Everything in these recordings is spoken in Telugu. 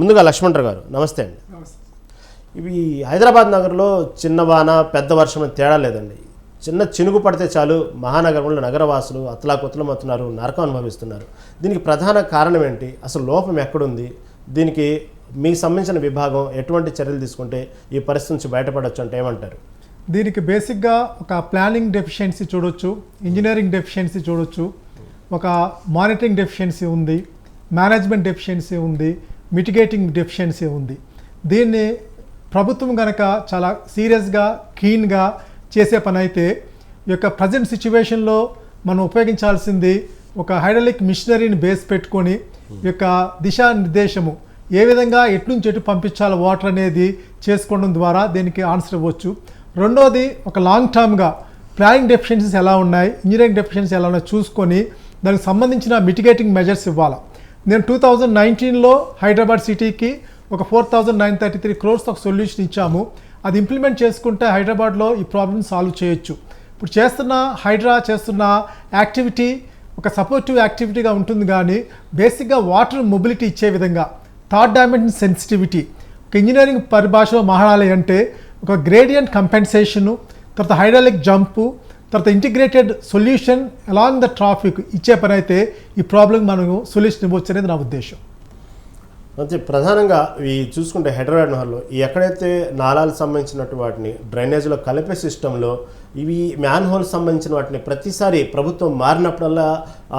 ముందుగా లక్ష్మణరావు గారు నమస్తే అండి. ఇవి హైదరాబాద్ నగరంలో చిన్న వాన పెద్ద వర్షం తేడా లేదండి. చిన్న చినుగు పడితే చాలు మహానగరంలో నగరవాసులు అతలాకుతలమవుతున్నారు నరకం అనుభవిస్తున్నారు. దీనికి ప్రధాన కారణం ఏంటి? అసలు లోపం ఎక్కడుంది? దీనికి మీకు సంబంధించిన విభాగం ఎటువంటి చర్యలు తీసుకుంటే ఈ పరిస్థితి నుంచి బయటపడవచ్చు అంటే ఏమంటారు? దీనికి బేసిక్గా ఒక ప్లానింగ్ డెఫిషియన్సీ చూడొచ్చు ఇంజనీరింగ్ డెఫిషియన్సీ చూడొచ్చు ఒక మానిటరింగ్ డెఫిషియన్సీ ఉంది మేనేజ్మెంట్ డెఫిషియన్సీ ఉంది మిటిగేటింగ్ డెఫిషియన్సీ ఉంది. దీన్ని ప్రభుత్వం కనుక చాలా సీరియస్గా కీన్గా చేసే పని అయితే ఈ యొక్క ప్రజెంట్ సిచ్యువేషన్లో మనం ఉపయోగించాల్సింది ఒక హైడ్రలిక్ మిషనరీని బేస్ పెట్టుకొని ఈ యొక్క దిశానిర్దేశము. ఏ విధంగా ఎటు నుంచి ఎటు పంపించాలో వాటర్ అనేది చేసుకోవడం ద్వారా దీనికి ఆన్సర్ ఇవ్వచ్చు. రెండోది ఒక లాంగ్ టర్మ్గా ప్లానింగ్ డెఫిషియన్సీస్ ఎలా ఉన్నాయి ఇంజనీరింగ్ డెఫిషియన్సీ ఎలా ఉన్నాయి చూసుకొని దానికి సంబంధించిన మిటిగేటింగ్ మెజర్స్ ఇవ్వాలి. నేను టూ థౌజండ్ నైన్టీన్లో హైదరాబాద్ సిటీకి ఒక four thousand nine thirty three crores ఒక సొల్యూషన్ ఇచ్చాము. అది ఇంప్లిమెంట్ చేసుకుంటే హైదరాబాద్లో ఈ ప్రాబ్లమ్ సాల్వ్ చేయొచ్చు. ఇప్పుడు చేస్తున్న హైడ్రా చేస్తున్న యాక్టివిటీ ఒక సపోర్టివ్ యాక్టివిటీగా ఉంటుంది కానీ బేసిక్గా వాటర్ మొబిలిటీ ఇచ్చే విధంగా థర్డ్ డైమెన్షన్ సెన్సిటివిటీ ఒక ఇంజనీరింగ్ పరిభాషలో మహాడాలి అంటే ఒక గ్రేడియంట్ కంపెన్సేషను తర్వాత హైడ్రాలిక్ జంపు తర్వాత integrated solution along the traffic ఇచ్చే పని అయితే ఈ ప్రాబ్లం మనం సొల్యూషన్ ఇవ్వచ్చు అనేది నా ఉద్దేశం. అయితే ప్రధానంగా ఈ చూసుకుంటే హైదరాబాద్ నగర్లో ఎక్కడైతే నాలాలకు సంబంధించినటువంటి వాటిని డ్రైనేజ్లో కలిపే సిస్టంలో ఇవి మ్యాన్ హోల్ సంబంధించిన వాటిని ప్రతిసారి ప్రభుత్వం మారినప్పుడల్లా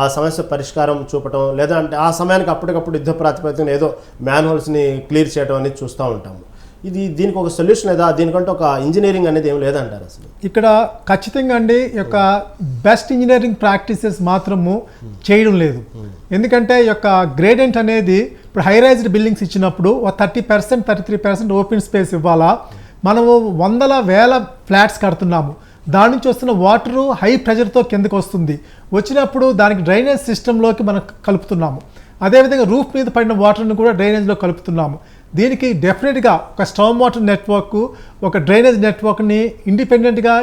ఆ సమస్య పరిష్కారం చూపటం లేదా అంటే ఆ సమయానికి అప్పటికప్పుడు యుద్ధ ప్రాతిపదికన ఏదో మ్యాన్ హోల్స్ని క్లియర్ చేయడం అనేది చూస్తూ ఉంటాము. ఇది దీనికి ఒక సొల్యూషన్ లేదా దీనికంటే ఒక ఇంజనీరింగ్ అనేది ఏం లేదంటారు అసలు? ఇక్కడ ఖచ్చితంగా అండి యొక్క బెస్ట్ ఇంజనీరింగ్ ప్రాక్టీసెస్ మాత్రము చేయడం లేదు. ఎందుకంటే ఈ యొక్క గ్రేడెంట్ అనేది ఇప్పుడు హైరైజ్డ్ బిల్డింగ్స్ ఇచ్చినప్పుడు ఒక thirty percent thirty three percent open space ఇవ్వాలా? మనము వందల వేల ఫ్లాట్స్ కడుతున్నాము. దాని నుంచి వస్తున్న వాటరు హై ప్రెషర్తో కిందకు వస్తుంది. వచ్చినప్పుడు దానికి డ్రైనేజ్ సిస్టంలోకి మనం కలుపుతున్నాము. అదేవిధంగా రూఫ్ మీద పడిన వాటర్ని కూడా డ్రైనేజ్లో కలుపుతున్నాము. దీనికి డెఫినెట్గా ఒక స్టామ్ వాటర్ నెట్వర్క్ ఒక డ్రైనేజ్ నెట్వర్క్ని ఇండిపెండెంట్గా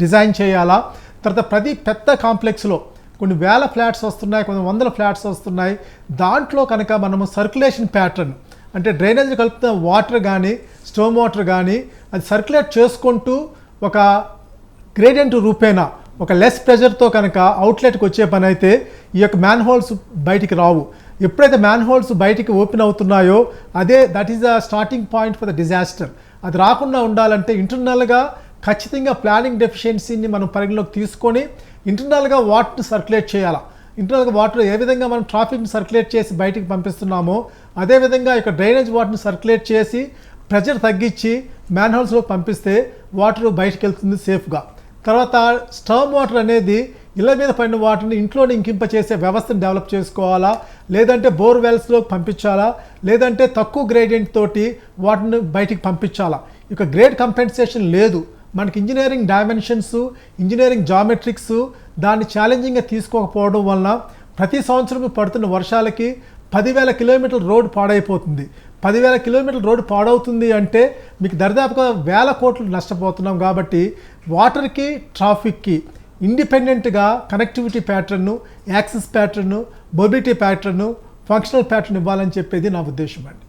డిజైన్ చేయాలా? తర్వాత ప్రతి పెద్ద కాంప్లెక్స్లో కొన్ని వేల ఫ్లాట్స్ వస్తున్నాయి కొన్ని వందల ఫ్లాట్స్ వస్తున్నాయి. దాంట్లో కనుక మనము సర్క్యులేషన్ ప్యాటర్న్ అంటే డ్రైనేజ్ కలుపుతున్న వాటర్ కానీ స్టోమ్ వాటర్ కానీ అది సర్క్యులేట్ చేసుకుంటూ ఒక గ్రేడియంట్ రూపేనా ఒక లెస్ ప్రెషర్తో కనుక అవుట్లెట్కి వచ్చే పని అయితే ఈ యొక్క మ్యాన్ హోల్స్ బయటికి రావు. ఎప్పుడైతే మ్యాన్ హోల్స్ బయటికి ఓపెన్ అవుతున్నాయో అదే that is the starting point for the disaster అది రాకుండా ఉండాలంటే ఇంటర్నల్గా ఖచ్చితంగా ప్లానింగ్ డెఫిషియన్సీని మనం పరిగణలోకి తీసుకొని ఇంటర్నల్గా వాటర్ని సర్క్యులేట్ చేయాలా. ఇంటర్నల్గా వాటర్ ఏ విధంగా మనం ట్రాఫిక్ని సర్క్యులేట్ చేసి బయటికి పంపిస్తున్నామో అదేవిధంగా ఇక డ్రైనేజ్ వాటర్ని సర్క్యులేట్ చేసి ప్రెజర్ తగ్గించి మ్యాన్ హోల్స్లో పంపిస్తే వాటర్ బయటికి వెళ్తుంది సేఫ్గా తర్వాత స్టర్మ్ వాటర్ అనేది ఇళ్ళ మీద పడిన వాటర్ని ఇంట్లోనే ఇంకింప చేసే వ్యవస్థను డెవలప్ చేసుకోవాలా లేదంటే బోర్వెల్స్లో పంపించాలా? లేదంటే తక్కువ గ్రేడియంట్ తోటి వాటిని బయటికి పంపించాలా? ఇక గ్రేడ్ కంపెన్సేషన్ లేదు. మనకి ఇంజనీరింగ్ డైమెన్షన్స్ ఇంజనీరింగ్ జామెట్రిక్స్ దాన్ని ఛాలెంజింగ్గా తీసుకోకపోవడం వలన ప్రతి సంవత్సరం పడుతున్న వర్షాలకి పదివేల కిలోమీటర్ల రోడ్డు పాడైపోతుంది. పదివేల కిలోమీటర్ల రోడ్డు పాడవుతుంది అంటే మీకు దరిదాపుగా వేల కోట్లు నష్టపోతున్నాం కాబట్టి వాటర్కి ట్రాఫిక్కి ఇండిపెండెంట్గా connectivity pattern access pattern mobility pattern functional pattern ఇవ్వాలని చెప్పేది నా ఉద్దేశం అండి.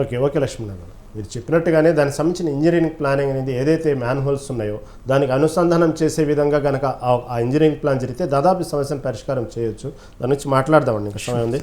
ఓకే ఓకే లక్ష్మణ్ గారు మీరు చెప్పినట్టుగానే దానికి సంబంధించిన ఇంజనీరింగ్ ప్లానింగ్ అనేది ఏదైతే మ్యాన్ హోల్స్ ఉన్నాయో దానికి అనుసంధానం చేసే విధంగా కనుక ఆ ఇంజనీరింగ్ ప్లాన్ జరిగితే దాదాపు సమస్యను పరిష్కారం చేయొచ్చు. దాని నుంచి మాట్లాడదామండి సమయం ఉంది.